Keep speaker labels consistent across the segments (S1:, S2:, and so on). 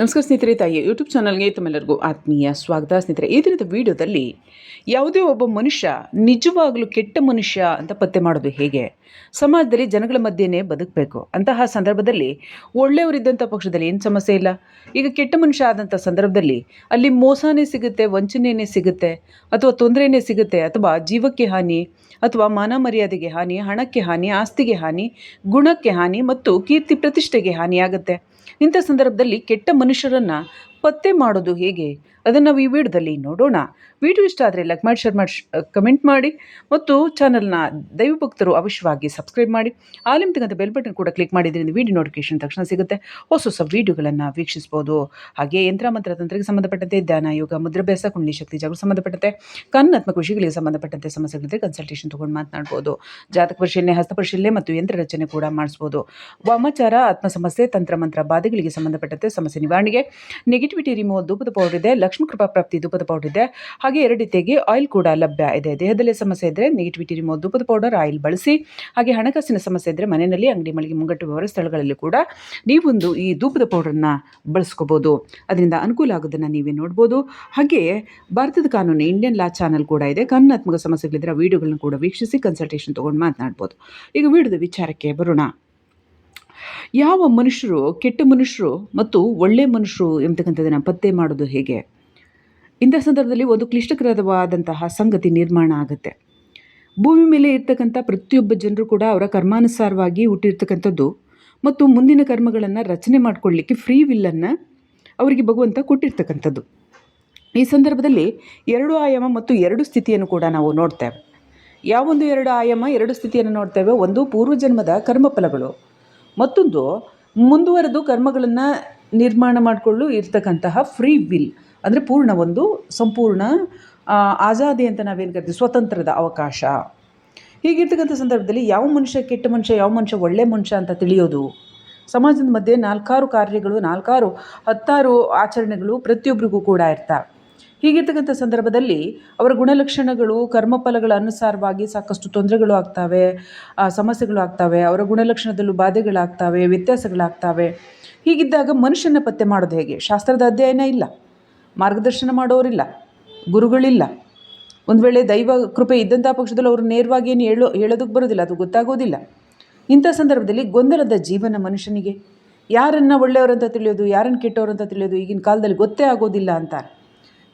S1: ನಮಸ್ಕಾರ ಸ್ನೇಹಿತರೆ, ತಾಯಿ ಯೂಟ್ಯೂಬ್ ಚಾನಲ್ಗೆ ತಮ್ಮೆಲ್ಲರಿಗೂ ಆತ್ಮೀಯ ಸ್ವಾಗತ. ಸ್ನೇಹಿತರೆ, ಈ ದಿನದ ವಿಡಿಯೋದಲ್ಲಿ ಯಾವುದೇ ಒಬ್ಬ ಮನುಷ್ಯ ನಿಜವಾಗಲೂ ಕೆಟ್ಟ ಮನುಷ್ಯ ಅಂತ ಪತ್ತೆ ಮಾಡೋದು ಹೇಗೆ? ಸಮಾಜದಲ್ಲಿ ಜನಗಳ ಮಧ್ಯೆನೇ ಬದುಕಬೇಕು. ಅಂತಹ ಸಂದರ್ಭದಲ್ಲಿ ಒಳ್ಳೆಯವರಿದ್ದಂಥ ಪಕ್ಷದಲ್ಲಿ ಏನು ಸಮಸ್ಯೆ ಇಲ್ಲ? ಈಗ ಕೆಟ್ಟ ಮನುಷ್ಯ ಆದಂಥ ಸಂದರ್ಭದಲ್ಲಿ ಅಲ್ಲಿ ಮೋಸನೇ ಸಿಗುತ್ತೆ, ವಂಚನೆಯೇ ಸಿಗುತ್ತೆ, ಅಥವಾ ತೊಂದರೆನೇ ಸಿಗುತ್ತೆ, ಅಥವಾ ಜೀವಕ್ಕೆ ಹಾನಿ, ಅಥವಾ ಮಾನ ಮರ್ಯಾದೆಗೆ ಹಾನಿ, ಹಣಕ್ಕೆ ಹಾನಿ, ಆಸ್ತಿಗೆ ಹಾನಿ, ಗುಣಕ್ಕೆ ಹಾನಿ, ಮತ್ತು ಕೀರ್ತಿ ಪ್ರತಿಷ್ಠೆಗೆ ಹಾನಿಯಾಗುತ್ತೆ. ಇಂಥ ಸಂದರ್ಭದಲ್ಲಿ ಕೆಟ್ಟ ಮನುಷ್ಯರನ್ನು ಪತ್ತೆ ಮಾಡೋದು ಹೇಗೆ? ಅದನ್ನು ನಾವು ಈ ವಿಡಿಯೋದಲ್ಲಿ ನೋಡೋಣ. ವಿಡಿಯೋ ಇಷ್ಟ ಆದರೆ ಲೈಕ್ ಮಾಡಿ ಶೇರ್ ಮಾಡಿ ಕಮೆಂಟ್ ಮಾಡಿ ಮತ್ತು ಚಾನಲ್ನ ದೈವಭಕ್ತರು ಅವಶ್ಯವಾಗಿ ಸಬ್ಸ್ಕ್ರೈಬ್ ಮಾಡಿ. ಆಲಿಮ್ತಕ್ಕಂಥ ಬೆಲ್ ಬಟನ್ ಕೂಡ ಕ್ಲಿಕ್ ಮಾಡಿದ್ರಿಂದ ವಿಡಿಯೋ ನೋಟಿಫಿಕೇಶನ್ ತಕ್ಷಣ ಸಿಗುತ್ತೆ. ಹೊಸ ಹೊಸ ವೀಡಿಯೋಗಳನ್ನು ವೀಕ್ಷಿಸ್ಬೋದು. ಹಾಗೆ ಯಂತ್ರ, ಮಂತ್ರ, ತಂತ್ರಕ್ಕೆ ಸಂಬಂಧಪಟ್ಟಂತೆ ಧ್ಯಾನ, ಯೋಗ ಮುದ್ರಾಭ್ಯಾಸ ಕುಂಡಲಿ ಶಕ್ತಿ, ಜಾಗೃತಿ ಸಂಬಂಧಪಟ್ಟಂತೆ ಕನ್ನಾತ್ಮಕ ವಿಷಯಗಳಿಗೆ ಸಂಬಂಧಪಟ್ಟಂತೆ ಸಮಸ್ಯೆಗಳಿದ್ರೆ ಕನ್ಸಲ್ಟೇಷನ್ ತೊಗೊಂಡು ಮಾತನಾಡ್ಬೋದು. ಜಾತಕ ಪರಿಶೀಲನೆ, ಹಸ್ತ ಪರಿಶೀಲನೆ ಮತ್ತು ಯಂತ್ರ ರಚನೆ ಕೂಡ ಮಾಡಿಸ್ಬೋದು. ವಾಮಾಚಾರ ಆತ್ಮ ಸಮಸ್ಯೆ ತಂತ್ರ, ಮಂತ್ರ, ಬಾಧೆಗಳಿಗೆ ಸಂಬಂಧಪಟ್ಟಂತೆ ಸಮಸ್ಯೆ ನಿವಾರಣೆಗೆ ನೆಗೆಟಿವಿಟಿ ರಿಮೂವಲ್ ದೂಪದ ಪೌಡರ್ ಇದೆ. ಲಕ್ಷ್ಮೀ ಕೃಪಾ ಪ್ರಾಪ್ತಿ ಧೂಪದ ಪೌಡರ್ ಇದೆ. ಹಾಗೆ ಎರಡು ರೀತಿಯಾಗಿ ಆಯಿಲ್ ಕೂಡ ಲಭ್ಯ ಇದೆ. ದೇಹದಲ್ಲಿ ಸಮಸ್ಯೆ ಇದ್ದರೆ ನೆಗೆಟಿವಿಟಿ ರಿಮೋ ಧೂಪದ ಪೌಡರ್ ಆಯಿಲ್ ಬಳಸಿ. ಹಾಗೆ ಹಣಕಾಸಿನ ಸಮಸ್ಯೆ ಇದ್ದರೆ ಮನೆಯಲ್ಲಿ ಅಂಗಡಿ ಮಳಿಗೆ ಮುಂಗಟ್ಟು ವ್ಯವಹಾರ ಸ್ಥಳಗಳಲ್ಲಿ ಕೂಡ ನೀವೊಂದು ಈ ಧೂಪದ ಪೌಡರ್ನ ಬಳಸ್ಕೋಬೋದು. ಅದರಿಂದ ಅನುಕೂಲ ಆಗೋದನ್ನು ನೀವೇ ನೋಡ್ಬೋದು. ಹಾಗೆ ಭಾರತದ ಕಾನೂನು ಇಂಡಿಯನ್ ಲಾ ಚಾನಲ್ ಕೂಡ ಇದೆ. ಕಾನೂನಾತ್ಮಕ ಸಮಸ್ಯೆಗಳಿದ್ದರೆ ವೀಡಿಯೋಗಳನ್ನು ಕೂಡ ವೀಕ್ಷಿಸಿ ಕನ್ಸಲ್ಟೇಷನ್ ತೊಗೊಂಡು ಮಾತನಾಡ್ಬೋದು. ಈಗ ವಿಡಿಯೋದ ವಿಚಾರಕ್ಕೆ ಬರೋಣ. ಯಾವ ಮನುಷ್ಯರು, ಕೆಟ್ಟ ಮನುಷ್ಯರು ಮತ್ತು ಒಳ್ಳೆಯ ಮನುಷ್ಯರು ಎಂಬತಕ್ಕಂಥದ್ದನ್ನು ಪತ್ತೆ ಮಾಡೋದು ಹೇಗೆ? ಇಂಥ ಸಂದರ್ಭದಲ್ಲಿ ಒಂದು ಕ್ಲಿಷ್ಟಕರವಾದಂತಹ ಸಂಗತಿ ನಿರ್ಮಾಣ ಆಗುತ್ತೆ. ಭೂಮಿ ಮೇಲೆ ಇರ್ತಕ್ಕಂಥ ಪ್ರತಿಯೊಬ್ಬ ಜನರು ಕೂಡ ಅವರ ಕರ್ಮಾನುಸಾರವಾಗಿ ಹುಟ್ಟಿರ್ತಕ್ಕಂಥದ್ದು ಮತ್ತು ಮುಂದಿನ ಕರ್ಮಗಳನ್ನು ರಚನೆ ಮಾಡಿಕೊಳ್ಳಿಕ್ಕೆ ಫ್ರೀ ವಿಲ್ಲನ್ನು ಅವರಿಗೆ ಭಗವಂತ ಕೊಟ್ಟಿರ್ತಕ್ಕಂಥದ್ದು. ಈ ಸಂದರ್ಭದಲ್ಲಿ ಎರಡು ಆಯಾಮ ಮತ್ತು ಎರಡು ಸ್ಥಿತಿಯನ್ನು ಕೂಡ ನಾವು ನೋಡ್ತೇವೆ. ಯಾವೊಂದು ಎರಡು ಆಯಾಮ, ಎರಡು ಸ್ಥಿತಿಯನ್ನು ನೋಡ್ತೇವೆ? ಒಂದು ಪೂರ್ವಜನ್ಮದ ಕರ್ಮಫಲಗಳು ಮತ್ತೊಂದು ಮುಂದುವರೆದು ಕರ್ಮಗಳನ್ನು ನಿರ್ಮಾಣ ಮಾಡಿಕೊಳ್ಳು ಇರ್ತಕ್ಕಂತಹ ಫ್ರೀ ವಿಲ್ ಅಂದರೆ ಪೂರ್ಣ ಒಂದು ಸಂಪೂರ್ಣ ಆಜಾದಿ ಅಂತ ನಾವೇನು ಕರಿತೀವಿ, ಸ್ವತಂತ್ರದ ಅವಕಾಶ. ಹೀಗಿರ್ತಕ್ಕಂಥ ಸಂದರ್ಭದಲ್ಲಿ ಯಾವ ಮನುಷ್ಯ ಕೆಟ್ಟ ಮನುಷ್ಯ, ಯಾವ ಮನುಷ್ಯ ಒಳ್ಳೆ ಮನುಷ್ಯ ಅಂತ ತಿಳಿಯೋದು? ಸಮಾಜದ ಮಧ್ಯೆ ನಾಲ್ಕಾರು ಕಾರ್ಯಗಳು, ನಾಲ್ಕಾರು, ಹತ್ತಾರು ಆಚರಣೆಗಳು ಪ್ರತಿಯೊಬ್ಬರಿಗೂ ಕೂಡ ಇರ್ತಾ. ಹೀಗಿರ್ತಕ್ಕಂಥ ಸಂದರ್ಭದಲ್ಲಿ ಅವರ ಗುಣಲಕ್ಷಣಗಳು, ಕರ್ಮಫಲಗಳ ಅನುಸಾರವಾಗಿ ಸಾಕಷ್ಟು ತೊಂದರೆಗಳು ಆಗ್ತವೆ ಸಮಸ್ಯೆಗಳು ಆಗ್ತವೆ, ಅವರ ಗುಣಲಕ್ಷಣದಲ್ಲೂ ಬಾಧೆಗಳಾಗ್ತವೆ, ವ್ಯತ್ಯಾಸಗಳಾಗ್ತವೆ. ಹೀಗಿದ್ದಾಗ ಮನುಷ್ಯನ ಪತ್ತೆ ಮಾಡೋದು ಹೇಗೆ? ಶಾಸ್ತ್ರದ ಅಧ್ಯಯನ ಇಲ್ಲ. ಮಾರ್ಗದರ್ಶನ ಮಾಡೋರಿಲ್ಲ, ಗುರುಗಳಿಲ್ಲ. ಒಂದು ವೇಳೆ ದೈವ ಕೃಪೆ ಇದ್ದಂಥ ಪಕ್ಷದಲ್ಲಿ ಅವರು ನೇರವಾಗಿ ಏನು ಹೇಳೋ, ಹೇಳೋದಕ್ಕೆ ಬರೋದಿಲ್ಲ, ಅದು ಗೊತ್ತಾಗೋದಿಲ್ಲ. ಇಂಥ ಸಂದರ್ಭದಲ್ಲಿ ಗೊಂದಲದ ಜೀವನ ಮನುಷ್ಯನಿಗೆ ಯಾರನ್ನು ಒಳ್ಳೆಯವರಂತ ತಿಳಿಯೋದು, ಯಾರನ್ನು ಕೆಟ್ಟವರಂತ ತಿಳಿಯೋದು ಈಗಿನ ಕಾಲದಲ್ಲಿ ಗೊತ್ತೇ ಆಗೋದಿಲ್ಲ ಅಂತಾರೆ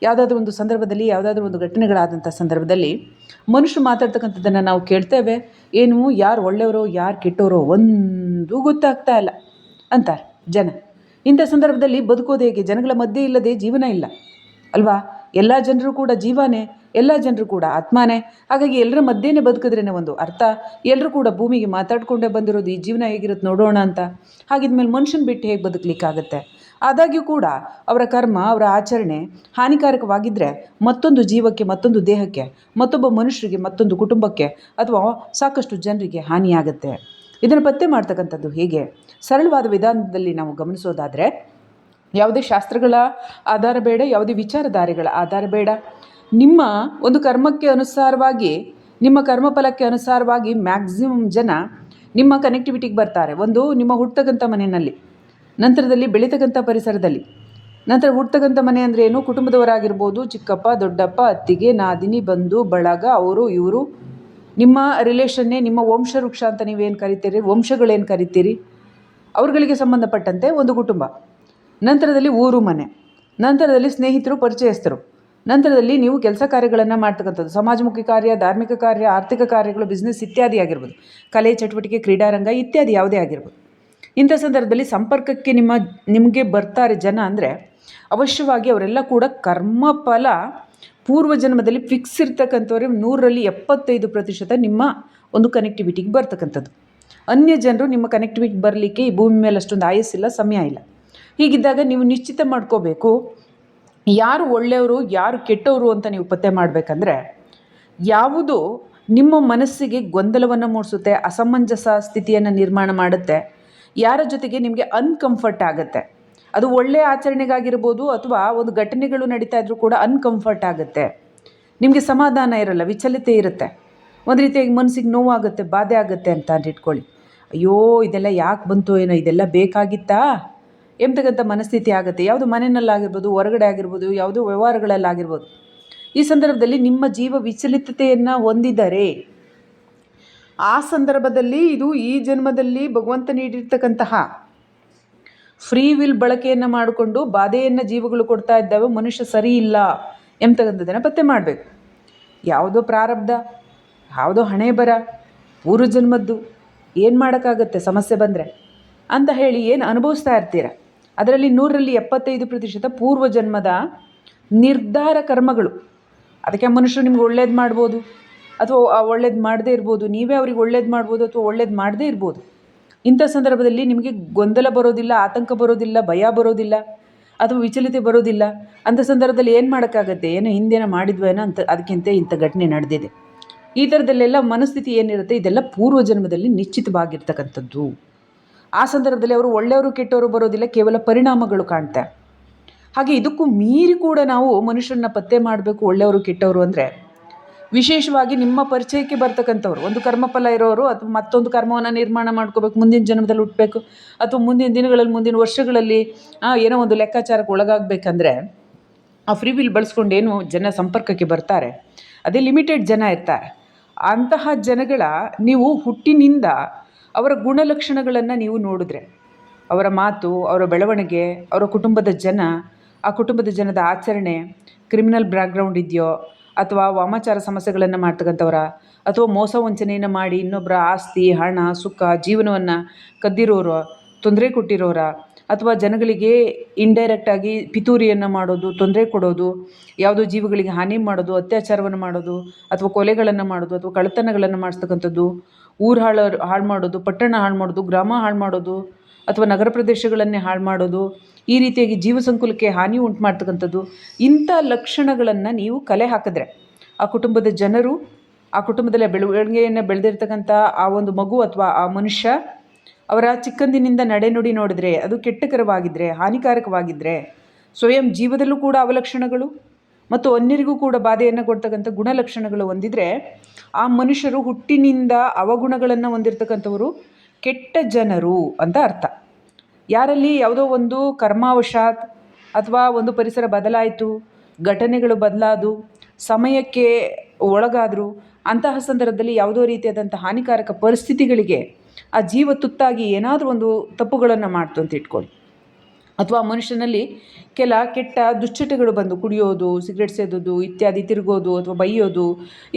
S1: ಯಾವುದಾದ್ರೂ ಒಂದು ಸಂದರ್ಭದಲ್ಲಿ, ಯಾವುದಾದ್ರೂ ಒಂದು ಘಟನೆಗಳಾದಂಥ ಸಂದರ್ಭದಲ್ಲಿ ಮನುಷ್ಯರು ಮಾತಾಡ್ತಕ್ಕಂಥದ್ದನ್ನು ನಾವು ಕೇಳ್ತೇವೆ, ಏನು ಯಾರು ಒಳ್ಳೆಯವರೋ, ಯಾರು ಕೆಟ್ಟವರೋ ಒಂದೂ ಗೊತ್ತಾಗ್ತಾ ಇಲ್ಲ ಅಂತಾರೆ ಜನ. ಇಂಥ ಸಂದರ್ಭದಲ್ಲಿ ಬದುಕೋದು ಹೇಗೆ? ಜನಗಳ ಮಧ್ಯೆ ಇಲ್ಲದೆ ಜೀವನ ಇಲ್ಲ. ಅಲ್ವಾ? ಎಲ್ಲ ಜನರು ಕೂಡ ಜೀವನೇ, ಎಲ್ಲ ಜನರು ಕೂಡ ಆತ್ಮನೇ. ಹಾಗಾಗಿ ಎಲ್ಲರ ಮಧ್ಯೆನೇ ಬದುಕಿದ್ರೇ ಒಂದು ಅರ್ಥ. ಎಲ್ಲರೂ ಕೂಡ ಭೂಮಿಗೆ ಮಾತಾಡ್ಕೊಂಡೇ ಬಂದಿರೋದು ಈ ಜೀವನ ಹೇಗಿರುತ್ತೆ ನೋಡೋಣ ಅಂತ. ಹಾಗಿದ್ಮೇಲೆ ಮನುಷ್ಯನ ಬಿಟ್ಟು ಹೇಗೆ ಬದುಕಲಿಕ್ಕಾಗತ್ತೆ? ಆದಾಗ್ಯೂ ಕೂಡ ಅವರ ಕರ್ಮ, ಅವರ ಆಚರಣೆ ಹಾನಿಕಾರಕವಾಗಿದ್ದರೆ ಮತ್ತೊಂದು ಜೀವಕ್ಕೆ, ಮತ್ತೊಂದು ದೇಹಕ್ಕೆ, ಮತ್ತೊಬ್ಬ ಮನುಷ್ಯರಿಗೆ, ಮತ್ತೊಂದು ಕುಟುಂಬಕ್ಕೆ ಅಥವಾ ಸಾಕಷ್ಟು ಜನರಿಗೆ ಹಾನಿಯಾಗುತ್ತೆ. ಇದನ್ನು ಪತ್ತೆ ಮಾಡ್ತಕ್ಕಂಥದ್ದು ಹೇಗೆ? ಸರಳವಾದ ವಿಧಾನದಲ್ಲಿ ನಾವು ಗಮನಿಸೋದಾದರೆ, ಯಾವುದೇ ಶಾಸ್ತ್ರಗಳ ಆಧಾರ ಬೇಡ, ಯಾವುದೇ ವಿಚಾರಧಾರೆಗಳ ಆಧಾರ ಬೇಡ. ನಿಮ್ಮ ಒಂದು ಕರ್ಮಕ್ಕೆ ಅನುಸಾರವಾಗಿ, ನಿಮ್ಮ ಕರ್ಮಫಲಕ್ಕೆ ಅನುಸಾರವಾಗಿ ಮ್ಯಾಕ್ಸಿಮಮ್ ಜನ ನಿಮ್ಮ ಕನೆಕ್ಟಿವಿಟಿಗೆ ಬರ್ತಾರೆ. ಒಂದು ನಿಮ್ಮ ಹುಟ್ಟತಕ್ಕಂಥ ಮನೆಯಲ್ಲಿ, ನಂತರದಲ್ಲಿ ಬೆಳೀತಕ್ಕಂಥ ಪರಿಸರದಲ್ಲಿ. ನಂತರ ಹುಟ್ಟತಕ್ಕಂಥ ಮನೆ ಅಂದರೆ ಏನು? ಕುಟುಂಬದವರಾಗಿರ್ಬೋದು, ಚಿಕ್ಕಪ್ಪ, ದೊಡ್ಡಪ್ಪ, ಅತ್ತಿಗೆ, ನಾದಿನಿ, ಬಂಧು, ಬಳಗ, ಅವರು, ಇವರು. ನಿಮ್ಮ ರಿಲೇಷನ್ನೇ ನಿಮ್ಮ ವಂಶವೃಕ್ಷ ಅಂತ ನೀವೇನು ಕರಿತೀರಿ? ವಂಶಗಳೇನು ಕರಿತೀರಿ? ಅವ್ರುಗಳಿಗೆ ಸಂಬಂಧಪಟ್ಟಂತೆ ಒಂದು ಕುಟುಂಬ. ನಂತರದಲ್ಲಿ ಊರು ಮನೆ. ನಂತರದಲ್ಲಿ ಸ್ನೇಹಿತರು, ಪರಿಚಯಸ್ಥರು. ನಂತರದಲ್ಲಿ ನೀವು ಕೆಲಸ ಕಾರ್ಯಗಳನ್ನು ಮಾಡ್ತಕ್ಕಂಥದ್ದು. ಸಮಾಜಮುಖಿ ಕಾರ್ಯ, ಧಾರ್ಮಿಕ ಕಾರ್ಯ, ಆರ್ಥಿಕ ಕಾರ್ಯಗಳು ಬಿಸ್ನೆಸ್ ಇತ್ಯಾದಿ ಆಗಿರ್ಬೋದು. ಕಲೆ, ಚಟುವಟಿಕೆ ಕ್ರೀಡಾರಂಗ ಇತ್ಯಾದಿ ಯಾವುದೇ ಆಗಿರ್ಬೋದು. ಇಂಥ ಸಂದರ್ಭದಲ್ಲಿ ಸಂಪರ್ಕಕ್ಕೆ ನಿಮ್ಮ, ನಿಮಗೆ ಬರ್ತಾರೆ ಜನ ಅಂದರೆ ಅವಶ್ಯವಾಗಿ ಅವರೆಲ್ಲ ಕೂಡ ಕರ್ಮಫಲ ಪೂರ್ವಜನ್ಮದಲ್ಲಿ ಫಿಕ್ಸ್ ಇರ್ತಕ್ಕಂಥವ್ರಿಗೆ ನೂರರಲ್ಲಿ ಎಪ್ಪತ್ತೈದು ಪ್ರತಿಶತ ನಿಮ್ಮ ಒಂದು ಕನೆಕ್ಟಿವಿಟಿಗೆ ಬರ್ತಕ್ಕಂಥದ್ದು. ಅನ್ಯ ಜನರು ನಿಮ್ಮ ಕನೆಕ್ಟಿವಿಟಿ ಬರಲಿಕ್ಕೆ ಈ ಭೂಮಿ ಮೇಲೆ ಅಷ್ಟೊಂದು ಆಯಸ್ಸಿಲ್ಲ ಸಮಯ ಇಲ್ಲ. ಹೀಗಿದ್ದಾಗ ನೀವು ನಿಶ್ಚಿತ ಮಾಡ್ಕೋಬೇಕು, ಯಾರು ಒಳ್ಳೆಯವರು, ಯಾರು ಕೆಟ್ಟವರು ಅಂತ ನೀವು ಪತ್ತೆ ಮಾಡಬೇಕಂದ್ರೆ, ಯಾವುದು ನಿಮ್ಮ ಮನಸ್ಸಿಗೆ ಗೊಂದಲವನ್ನು ಮೂಡಿಸುತ್ತೆ, ಅಸಮಂಜಸ ಸ್ಥಿತಿಯನ್ನು ನಿರ್ಮಾಣ ಮಾಡುತ್ತೆ, ಯಾರ ಜೊತೆಗೆ ನಿಮಗೆ ಅನ್ಕಂಫರ್ಟ್ ಆಗುತ್ತೆ ಅದು ಒಳ್ಳೆಯ ಆಚರಣೆಗಾಗಿರ್ಬೋದು ಅಥವಾ ಒಂದು ಘಟನೆಗಳು ನಡೀತಾ ಇದ್ರೂ ಕೂಡ ಅನ್ಕಂಫರ್ಟ್ ಆಗುತ್ತೆ. ನಿಮಗೆ ಸಮಾಧಾನ ಇರಲ್ಲ, ವಿಚಲಿತ ಇರುತ್ತೆ. ಒಂದು ರೀತಿಯಾಗಿ ಮನಸ್ಸಿಗೆ ನೋವಾಗುತ್ತೆ, ಬಾಧೆ ಆಗುತ್ತೆ ಅಂತ ಇಟ್ಕೊಳ್ಳಿ ಅಯ್ಯೋ, ಇದೆಲ್ಲ ಯಾಕೆ ಬಂತು ಏನೋ, ಇದೆಲ್ಲ ಬೇಕಾಗಿತ್ತಾ? ಎಂಬತಕ್ಕಂಥ ಮನಸ್ಥಿತಿ ಆಗುತ್ತೆ. ಯಾವುದು ಮನೆಯಲ್ಲಾಗಿರ್ಬೋದು, ಹೊರಗಡೆ ಆಗಿರ್ಬೋದು, ಯಾವುದೋ ವ್ಯವಹಾರಗಳಲ್ಲಾಗಿರ್ಬೋದು. ಈ ಸಂದರ್ಭದಲ್ಲಿ ನಿಮ್ಮ ಜೀವ ವಿಚಲಿತತೆಯನ್ನು ಹೊಂದಿದರೆ, ಆ ಸಂದರ್ಭದಲ್ಲಿ ಇದು ಈ ಜನ್ಮದಲ್ಲಿ ಭಗವಂತ ನೀಡಿರ್ತಕ್ಕಂತಹ ಫ್ರೀ ವಿಲ್ ಬಳಕೆಯನ್ನು ಮಾಡಿಕೊಂಡು ಬಾಧೆಯನ್ನು ಜೀವಗಳು ಕೊಡ್ತಾ ಇದ್ದಾವೆ, ಮನುಷ್ಯ ಸರಿ ಇಲ್ಲ ಎಂಬತಕ್ಕಂಥದ್ದನ್ನು ಪತ್ತೆ ಮಾಡಬೇಕು. ಯಾವುದೋ ಪ್ರಾರಬ್ಧ, ಯಾವುದೋ ಹಣೆ ಬರ ಪೂರ್ವಜನ್ಮದ್ದು ಏನು ಮಾಡೋಕ್ಕಾಗತ್ತೆ ಸಮಸ್ಯೆ ಬಂದರೆ? ಅಂತ ಹೇಳಿ ಏನು ಅನುಭವಿಸ್ತಾ ಇರ್ತೀರ? ಅದರಲ್ಲಿ ನೂರರಲ್ಲಿ ಎಪ್ಪತ್ತೈದು ಪ್ರತಿಶತ ಪೂರ್ವಜನ್ಮದ ನಿರ್ಧಾರ ಕರ್ಮಗಳು. ಅದಕ್ಕೆ ಮನುಷ್ಯರು ನಿಮ್ಗೆ ಒಳ್ಳೇದು ಮಾಡ್ಬೋದು, ಅಥವಾ ಒಳ್ಳೇದು ಮಾಡದೇ ಇರ್ಬೋದು, ನೀವೇ ಅವ್ರಿಗೆ ಒಳ್ಳೇದು ಮಾಡ್ಬೋದು ಅಥವಾ ಒಳ್ಳೇದು ಮಾಡದೇ ಇರ್ಬೋದು. ಇಂಥ ಸಂದರ್ಭದಲ್ಲಿ ನಿಮಗೆ ಗೊಂದಲ ಬರೋದಿಲ್ಲ, ಆತಂಕ ಬರೋದಿಲ್ಲ, ಭಯ ಬರೋದಿಲ್ಲ ಅಥವಾ ವಿಚಲಿತ ಬರೋದಿಲ್ಲ, ಅಂಥ ಸಂದರ್ಭದಲ್ಲಿ ಏನು ಮಾಡೋಕ್ಕಾಗತ್ತೆ? ಏನೋ ಹಿಂದೇನೋ ಮಾಡಿದ್ವೇನೋ ಅಂತ ಅದಕ್ಕಿಂತ ಇಂಥ ಘಟನೆ ನಡೆದಿದೆ. ಈ ಥರದಲ್ಲೆಲ್ಲ ಮನಸ್ಥಿತಿ ಏನಿರುತ್ತೆ? ಇದೆಲ್ಲ ಪೂರ್ವ ಜನ್ಮದಲ್ಲಿ ನಿಶ್ಚಿತವಾಗಿರ್ತಕ್ಕಂಥದ್ದು. ಆ ಸಂದರ್ಭದಲ್ಲಿ ಅವರು ಒಳ್ಳೆಯವರು, ಕೆಟ್ಟವರು ಬರೋದಿಲ್ಲ, ಕೇವಲ ಪರಿಣಾಮಗಳು ಕಾಣ್ತಾ. ಹಾಗೆ ಇದಕ್ಕೂ ಮೀರಿ ಕೂಡ ನಾವು ಮನುಷ್ಯರನ್ನ ಪತ್ತೆ ಮಾಡಬೇಕು, ಒಳ್ಳೆಯವರು, ಕೆಟ್ಟವರು ಅಂದರೆ. ವಿಶೇಷವಾಗಿ ನಿಮ್ಮ ಪರಿಚಯಕ್ಕೆ ಬರ್ತಕ್ಕಂಥವ್ರು. ಒಂದು ಕರ್ಮಫಲ ಇರೋರು ಅಥವಾ ಮತ್ತೊಂದು ಕರ್ಮವನ್ನು ನಿರ್ಮಾಣ ಮಾಡ್ಕೋಬೇಕು, ಮುಂದಿನ ಜನ್ಮದಲ್ಲಿ ಹುಟ್ಟಬೇಕು ಅಥವಾ ಮುಂದಿನ ದಿನಗಳಲ್ಲಿ, ಮುಂದಿನ ವರ್ಷಗಳಲ್ಲಿ ಏನೋ ಒಂದು ಲೆಕ್ಕಾಚಾರಕ್ಕೆ ಒಳಗಾಗಬೇಕಂದ್ರೆ ಆ ಫ್ರೀ ವಿಲ್ ಬಳಸ್ಕೊಂಡು ಏನು ಜನ ಸಂಪರ್ಕಕ್ಕೆ ಬರ್ತಾರೆ. ಅದೇ ಲಿಮಿಟೆಡ್ ಜನ ಇರ್ತಾರೆ. ಅಂತಹ ಜನಗಳ ನೀವು ಹುಟ್ಟಿನಿಂದ ಅವರ ಗುಣಲಕ್ಷಣಗಳನ್ನು ನೀವು ನೋಡಿದ್ರೆ, ಅವರ ಮಾತು, ಅವರ ಬೆಳವಣಿಗೆ, ಅವರ ಕುಟುಂಬದ ಜನ, ಆ ಕುಟುಂಬದ ಜನದ ಆಚರಣೆ ಕ್ರಿಮಿನಲ್ ಬ್ಯಾಕ್ಗ್ರೌಂಡ್ ಇದೆಯೋ ಅಥವಾ ವಾಮಾಚಾರ ಸಮಸ್ಯೆಗಳನ್ನು ಮಾಡ್ತಕ್ಕಂಥವ್ರ, ಅಥವಾ ಮೋಸ ವಂಚನೆಯನ್ನು ಮಾಡಿ ಇನ್ನೊಬ್ಬರ ಆಸ್ತಿ, ಹಣ, ಸುಖ, ಜೀವನವನ್ನು ಕದ್ದಿರೋರು, ತೊಂದರೆ ಕೊಟ್ಟಿರೋರ, ಅಥವಾ ಜನಗಳಿಗೆ ಇಂಡೈರೆಕ್ಟಾಗಿ ಪಿತೂರಿಯನ್ನು ಮಾಡೋದು, ತೊಂದರೆ ಕೊಡೋದು, ಯಾವುದೋ ಜೀವಗಳಿಗೆ ಹಾನಿ ಮಾಡೋದು, ಅತ್ಯಾಚಾರವನ್ನು ಮಾಡೋದು, ಅಥವಾ ಕೊಲೆಗಳನ್ನು ಮಾಡೋದು, ಅಥವಾ ಕಳ್ಳತನಗಳನ್ನು ಮಾಡಿಸ್ತಕ್ಕಂಥದ್ದು, ಊರು ಹಾಳು ಹಾಳು ಮಾಡೋದು, ಪಟ್ಟಣ ಹಾಳು ಮಾಡೋದು, ಗ್ರಾಮ ಹಾಳು ಮಾಡೋದು ಅಥವಾ ನಗರ ಪ್ರದೇಶಗಳನ್ನೇ ಹಾಳು ಮಾಡೋದು, ಈ ರೀತಿಯಾಗಿ ಜೀವ ಸಂಕುಲಕ್ಕೆ ಹಾನಿ ಉಂಟು ಮಾಡ್ತಕ್ಕಂಥದ್ದು ಇಂಥ ಲಕ್ಷಣಗಳನ್ನು ನೀವು ಕಲೆ ಹಾಕಿದ್ರೆ, ಆ ಕುಟುಂಬದ ಜನರು, ಆ ಕುಟುಂಬದಲ್ಲಿ ಬೆಳವಣಿಗೆಯನ್ನು ಬೆಳೆದಿರ್ತಕ್ಕಂಥ ಆ ಒಂದು ಮಗು ಅಥವಾ ಆ ಮನುಷ್ಯ, ಅವರ ಚಿಕ್ಕಂದಿನಿಂದ ನಡೆನುಡಿ ನೋಡಿದರೆ, ಅದು ಕೆಟ್ಟಕರವಾಗಿದ್ದರೆ ಹಾನಿಕಾರಕವಾಗಿದ್ದರೆ ಸ್ವಯಂ ಜೀವದಲ್ಲೂ ಕೂಡ ಅವಲಕ್ಷಣಗಳು ಮತ್ತು ಅನ್ಯರಿಗೂ ಕೂಡ ಬಾಧೆಯನ್ನು ಕೊಡ್ತಕ್ಕಂಥ ಗುಣಲಕ್ಷಣಗಳು ಹೊಂದಿದರೆ, ಆ ಮನುಷ್ಯರು ಹುಟ್ಟಿನಿಂದ ಅವಗುಣಗಳನ್ನು ಹೊಂದಿರತಕ್ಕಂಥವರು ಕೆಟ್ಟ ಜನರು ಅಂತ ಅರ್ಥ. ಯಾರಲ್ಲಿ ಯಾವುದೋ ಒಂದು ಕರ್ಮಾವಶಾತ್ ಅಥವಾ ಒಂದು ಪರಿಸರ ಬದಲಾಯಿತು, ಘಟನೆಗಳು ಬದಲಾದು, ಸಮಯಕ್ಕೆ ಒಳಗಾದರೂ, ಅಂತಹ ಸಂದರ್ಭದಲ್ಲಿ ಯಾವುದೋ ರೀತಿಯಾದಂಥ ಹಾನಿಕಾರಕ ಪರಿಸ್ಥಿತಿಗಳಿಗೆ ಆ ಜೀವ ತುತ್ತಾಗಿ ಏನಾದರೂ ಒಂದು ತಪ್ಪುಗಳನ್ನು ಮಾಡ್ತು ಅಂತ ಇಟ್ಕೊಳ್ಳಿ. ಅಥವಾ ಮನುಷ್ಯನಲ್ಲಿ ಕೆಲ ಕೆಟ್ಟ ದುಶ್ಚಟಗಳು ಬಂದು ಕುಡಿಯೋದು, ಸಿಗರೆಟ್ ಸೇದೋದು ಇತ್ಯಾದಿ ತಿರುಗೋದು ಅಥವಾ ಬೈಯೋದು,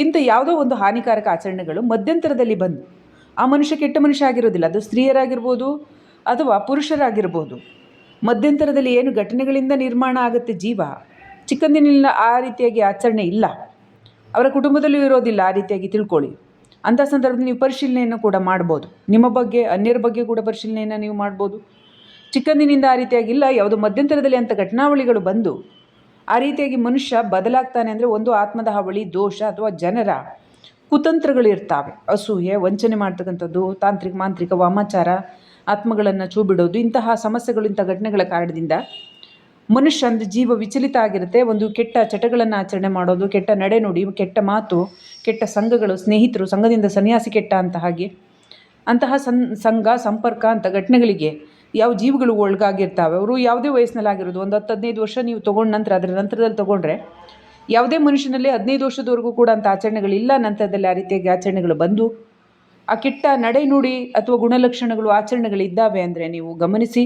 S1: ಇಂಥ ಯಾವುದೋ ಒಂದು ಹಾನಿಕಾರಕ ಆಚರಣೆಗಳು ಮಧ್ಯಂತರದಲ್ಲಿ ಬಂದು ಆ ಮನುಷ್ಯ ಕೆಟ್ಟ ಮನುಷ್ಯ ಆಗಿರೋದಿಲ್ಲ. ಅದು ಸ್ತ್ರೀಯರಾಗಿರ್ಬೋದು ಅಥವಾ ಪುರುಷರಾಗಿರ್ಬೋದು. ಮಧ್ಯಂತರದಲ್ಲಿ ಏನು ಘಟನೆಗಳಿಂದ ನಿರ್ಮಾಣ ಆಗುತ್ತೆ ಜೀವ? ಚಿಕ್ಕಂದಿನಿಂದ ಆ ರೀತಿಯಾಗಿ ಆಚರಣೆ ಇಲ್ಲ. ಅವರ ಕುಟುಂಬದಲ್ಲೂ ಇರೋದಿಲ್ಲ ಆ ರೀತಿಯಾಗಿ ತಿಳ್ಕೊಳ್ಳಿ. ಅಂಥ ಸಂದರ್ಭದಲ್ಲಿ ನೀವು ಪರಿಶೀಲನೆಯನ್ನು ಕೂಡ ಮಾಡ್ಬೋದು. ನಿಮ್ಮ ಬಗ್ಗೆ, ಅನ್ಯರ ಬಗ್ಗೆ ಕೂಡ ಪರಿಶೀಲನೆಯನ್ನು ನೀವು ಮಾಡ್ಬೋದು. ಚಿಕ್ಕಂದಿನಿಂದ ಆ ರೀತಿಯಾಗಿ ಇಲ್ಲ, ಯಾವುದೋ ಮಧ್ಯಂತರದಲ್ಲಿ ಅಂಥ ಘಟನಾವಳಿಗಳು ಬಂದು ಆ ರೀತಿಯಾಗಿ ಮನುಷ್ಯ ಬದಲಾಗ್ತಾನೆ ಅಂದರೆ ಒಂದು ಆತ್ಮದ ಹಾವಳಿ, ದೋಷ ಅಥವಾ ಜನರ ಕುತಂತ್ರಗಳಿರ್ತಾವೆ ಅಸೂಯೆ, ವಂಚನೆ ಮಾಡ್ತಕ್ಕಂಥದ್ದು, ತಾಂತ್ರಿಕ, ಮಾಂತ್ರಿಕ, ವಾಮಾಚಾರ, ಆತ್ಮಗಳನ್ನು ಚೂಬಿಡೋದು, ಇಂತಹ ಸಮಸ್ಯೆಗಳು ಇಂಥ ಘಟನೆಗಳ ಕಾರಣದಿಂದ ಮನುಷ್ಯಂದು ಜೀವ ವಿಚಲಿತ ಆಗಿರುತ್ತೆ. ಒಂದು ಕೆಟ್ಟ ಚಟಗಳನ್ನು ಆಚರಣೆ ಮಾಡೋದು, ಕೆಟ್ಟ ನಡೆ ನುಡಿ, ಕೆಟ್ಟ ಮಾತು, ಕೆಟ್ಟ ಸಂಘಗಳು, ಸ್ನೇಹಿತರು, ಸಂಘದಿಂದ ಸನ್ಯಾಸಿ ಕೆಟ್ಟ ಅಂತ ಹಾಗೆ. ಅಂತಹ ಸನ್, ಸಂಘ, ಸಂಪರ್ಕ ಅಂತ ಘಟನೆಗಳಿಗೆ ಯಾವ ಜೀವಗಳು ಒಳಗಾಗಿರ್ತಾವೆ? ಅವರು ಯಾವುದೇ ವಯಸ್ಸಿನಲ್ಲಾಗಿರೋದು. ಒಂದು ಹತ್ತು, ಹದಿನೈದು ವರ್ಷ ನೀವು ತೊಗೊಂಡ ನಂತರ, ಅದರ ನಂತರದಲ್ಲಿ ತೊಗೊಂಡ್ರೆ ಯಾವುದೇ ಮನುಷ್ಯನಲ್ಲಿ ಹದಿನೈದು ವರ್ಷದವರೆಗೂ ಕೂಡ ಅಂಥ ಆಚರಣೆಗಳಿಲ್ಲ, ನಂತರದಲ್ಲಿ ಆ ರೀತಿಯಾಗಿ ಆಚರಣೆಗಳು ಬಂದು, ಆ ಕೆಟ್ಟ ನಡೆ ನುಡಿ ಅಥವಾ ಗುಣಲಕ್ಷಣಗಳು ಆಚರಣೆಗಳು ಇದ್ದಾವೆ ಅಂದರೆ ನೀವು ಗಮನಿಸಿ.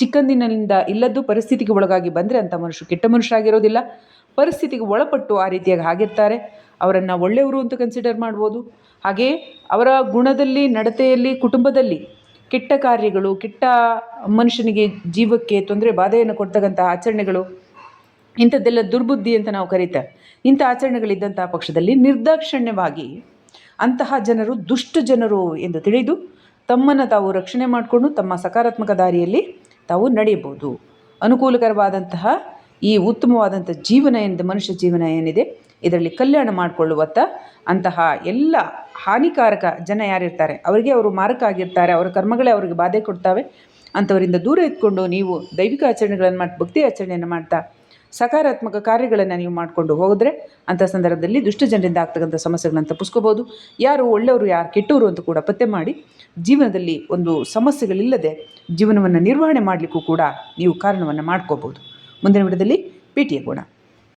S1: ಚಿಕ್ಕಂದಿನಿಂದ ಇಲ್ಲದ್ದು ಪರಿಸ್ಥಿತಿಗೆ ಒಳಗಾಗಿ ಬಂದರೆ ಅಂಥ ಮನುಷ್ಯರು ಕೆಟ್ಟ ಮನುಷ್ಯ ಆಗಿರೋದಿಲ್ಲ. ಪರಿಸ್ಥಿತಿಗೆ ಒಳಪಟ್ಟು ಆ ರೀತಿಯಾಗಿ ಆಗಿರ್ತಾರೆ. ಅವರನ್ನು ಒಳ್ಳೆಯವರು ಅಂತ ಕನ್ಸಿಡರ್ ಮಾಡ್ಬೋದು. ಹಾಗೇ ಅವರ ಗುಣದಲ್ಲಿ, ನಡತೆಯಲ್ಲಿ, ಕುಟುಂಬದಲ್ಲಿ ಕೆಟ್ಟ ಕಾರ್ಯಗಳು, ಕೆಟ್ಟ ಮನುಷ್ಯನಿಗೆ ಜೀವಕ್ಕೆ ತೊಂದರೆ, ಬಾಧೆಯನ್ನು ಕೊಡ್ತಕ್ಕಂಥ ಆಚರಣೆಗಳು ಇಂಥದ್ದೆಲ್ಲ ದುರ್ಬುದ್ಧಿ ಅಂತ ನಾವು ಕರೀತೇವೆ ಇಂಥ ಆಚರಣೆಗಳಿದ್ದಂತಹ ಪಕ್ಷದಲ್ಲಿ ನಿರ್ದಾಕ್ಷಿಣ್ಯವಾಗಿ ಅಂತಹ ಜನರು, ದುಷ್ಟ ಜನರು ಎಂದು ತಿಳಿದು ತಮ್ಮನ್ನು ತಾವು ರಕ್ಷಣೆ ಮಾಡಿಕೊಂಡು ತಮ್ಮ ಸಕಾರಾತ್ಮಕ ದಾರಿಯಲ್ಲಿ ತಾವು ನಡೆಯಬಹುದು. ಅನುಕೂಲಕರವಾದಂತಹ ಈ ಉತ್ತಮವಾದಂಥ ಜೀವನ ಏನಿದೆ, ಮನುಷ್ಯ ಜೀವನ ಏನಿದೆ, ಇದರಲ್ಲಿ ಕಲ್ಯಾಣ ಮಾಡಿಕೊಳ್ಳುವತ್ತ ಅಂತಹ ಎಲ್ಲ ಹಾನಿಕಾರಕ ಜನ ಯಾರಿರ್ತಾರೆ, ಅವರಿಗೆ ಅವರು ಮಾರಕ ಆಗಿರ್ತಾರೆ, ಅವರ ಕರ್ಮಗಳೇ ಅವರಿಗೆ ಬಾಧೆ ಕೊಡ್ತಾವೆ. ಅಂಥವರಿಂದ ದೂರ ಇದ್ಕೊಂಡು ನೀವು ದೈವಿಕ ಆಚರಣೆಗಳನ್ನು ಮಾಡಿ, ಭಕ್ತಿ ಆಚರಣೆಯನ್ನು ಮಾಡ್ತಾ ಸಕಾರಾತ್ಮಕ ಕಾರ್ಯಗಳನ್ನು ನೀವು ಮಾಡಿಕೊಂಡು ಹೋದರೆ ಅಂಥ ಸಂದರ್ಭದಲ್ಲಿ ದುಷ್ಟ ಜನರಿಂದ ಆಗ್ತಕ್ಕಂಥ ಸಮಸ್ಯೆಗಳನ್ನು ತಪ್ಪಿಸ್ಕೋಬೋದು ಯಾರು ಒಳ್ಳೆಯವರು, ಯಾರು ಕೆಟ್ಟವರು ಅಂತ ಕೂಡ ಪತ್ತೆ ಮಾಡಿ ಜೀವನದಲ್ಲಿ ಒಂದು ಸಮಸ್ಯೆಗಳಿಲ್ಲದೆ ಜೀವನವನ್ನು ನಿರ್ವಹಣೆ ಮಾಡಲಿಕ್ಕೂ ಕೂಡ ನೀವು ಕಾರಣವನ್ನು ಮಾಡ್ಕೋಬೋದು ಮುಂದಿನ ವಿಡದಲ್ಲಿ ಭೇಟಿಯಾಗೋಣ